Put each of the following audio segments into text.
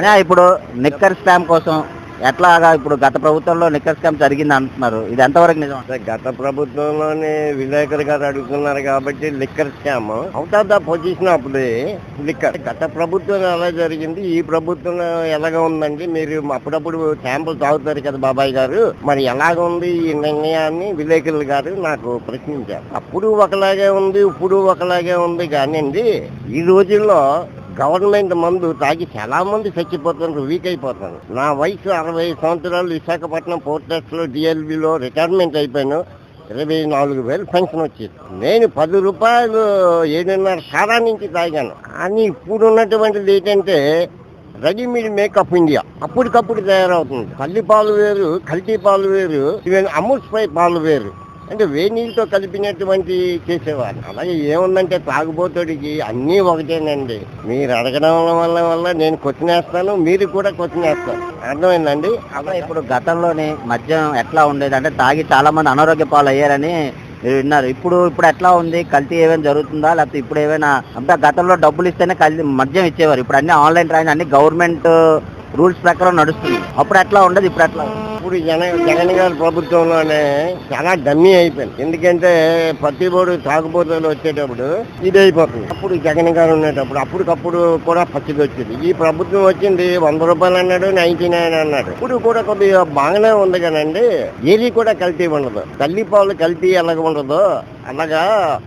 అనే ఇప్పుడు నిక్కర్ స్కామ్ కోసం ఎట్లాగా ఇప్పుడు గత ప్రభుత్వంలో నిక్కర్ స్కామ్ జరిగింది అంటున్నారు? ఇది ఎంతవరకు నిజం? అంటే గత ప్రభుత్వంలోనే విలేకరు గారు అడుగుతున్నారు కాబట్టి liquor scam. Out of the position అప్పుడు లిక్కర్ గత ప్రభుత్వం ఎలా జరిగింది? ఈ ప్రభుత్వం ఎలాగ ఉందండి? మీరు అప్పుడప్పుడు శాంపుల్ తాగుతారు కదా బాబాయ్ గారు. మరి ఎలాగ ఉంది ఈ నిర్ణయాన్ని విలేకరులు గారు నాకు ప్రశ్నించారు. అప్పుడు ఒకలాగే ఉంది ఇప్పుడు ఒకలాగే ఉంది కానివ్వండి. ఈ రోజుల్లో గవర్నమెంట్ మందు తాగి చాలా మంది చచ్చిపోతున్నారు వీక్ అయిపోతున్నారు. నా వయసు అరవై సంవత్సరాలు విశాఖపట్నం పోర్ట్ ట్రస్ట్లో డిఎల్బిలో రిటైర్మెంట్ అయిపోయాను. ఇరవై నాలుగు వేలు పెన్షన్ వచ్చింది. నేను పది రూపాయలు ఏడున్నర సారా నుంచి తాగాను. కానీ ఇప్పుడు ఉన్నటువంటిది ఏంటంటే రెడీమేడ్ మేకప్ ఇండియా. అప్పటికప్పుడు తయారవుతుంది. తల్లి పాలు వేరు కల్తీ పాలు వేరు ఈవెన్ అమూల్స్ స్పై పాలు వేరు. అంటే వేడి నీళ్ళతో కలిపినటువంటి చేసేవారు. అలాగే ఏముందంటే తాగుబోతుడికి అన్నీ ఒకటేనండి. మీరు అడగడం వల్ల వల్ల నేను కొట్టినేస్తాను మీరు కూడా కొట్టినేస్తారు. అర్థమైందండి? అలా ఇప్పుడు గతంలోనే మద్యం ఎట్లా ఉండేది? అంటే తాగి చాలా మంది అనారోగ్య పాలు అయ్యారని మీరు విన్నారు. ఇప్పుడు ఇప్పుడు ఎట్లా ఉంది? కల్తీ ఏమైనా జరుగుతుందా? లేకపోతే ఇప్పుడు ఏమైనా అంటే గతంలో డబ్బులు ఇస్తేనే కల్తీ మద్యం ఇచ్చేవారు. ఇప్పుడు అన్ని ఆన్లైన్ ట్రైన్ అన్ని గవర్నమెంట్ రూల్స్ ప్రకారం నడుస్తుంది. అప్పుడు ఎట్లా ఉండదు ఇప్పుడు ఎట్లా ఇప్పుడు జన జగన్ గారి ప్రభుత్వంలోనే చాలా డమ్మీ అయిపోయింది. ఎందుకంటే పత్తి బోర్డు తాగుబోతులు వచ్చేటప్పుడు ఇది అయిపోతుంది. అప్పుడు జగన్ గారు ఉండేటప్పుడు అప్పటికప్పుడు కూడా పచ్చిది వచ్చింది. ఈ ప్రభుత్వం వచ్చింది వంద రూపాయలు అన్నాడు నైన్టీ నైన్ అన్నాడు. ఇప్పుడు కూడా కొద్దిగా బాగానే ఉంది కదండి. ఏది కూడా కల్తీ ఉండదు. తల్లి పాలు కల్తీ ఎలాగ ఉండదో అలాగా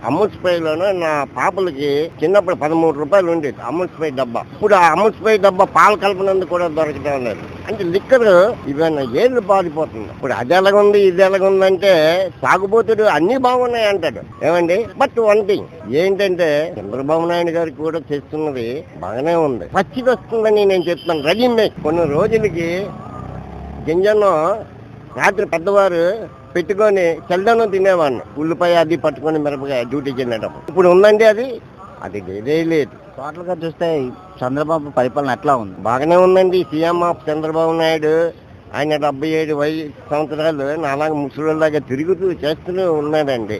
అమూల్ స్ప్రేలోనే నా పాపలకి చిన్నప్పుడు పదమూడు రూపాయలు ఉండేది అమూల్ స్ప్రే డబ్బా. ఇప్పుడు ఆ అమూల్ స్ప్రే డబ్బా పాలు కలపనందుకు కూడా దొరకటం లేదు. అంటే లిక్కర్ ఇవన్నీ ఏళ్ళు పారిపోతుంది. ఇప్పుడు అది ఎలాగుంది ఇది ఎలాగుందంటే సాగుబోతుడు అన్ని బాగున్నాయి అంటాడు. ఏమండి? బట్ వన్ థింగ్ ఏంటంటే చంద్రబాబు నాయుడు గారికి కూడా చేస్తున్నది బాగానే ఉంది. పచ్చిది వస్తుందని నేను చెప్తాను. రెడీమేడ్ కొన్ని రోజులకి గింజను రాత్రి పెద్దవారు పెట్టుకొని చల్దనం తినేవాడిని. ఉల్లిపాయ అది పట్టుకొని మిరపకాయ డ్యూటీకి వెళ్ళేటప్పుడు ఇప్పుడు ఉందండి అది? అది లేదే లేదు. టోటల్గా చూస్తే చంద్రబాబు పరిపాలన ఎట్లా ఉంది? బాగానే ఉందండి. సీఎం ఆఫ్ చంద్రబాబు నాయుడు ఆయన డెబ్బై ఏడు వయసు సంవత్సరాలు నాలాగా ముసలిలాగా తిరుగుతూ చేస్తూనే ఉన్నాడండి.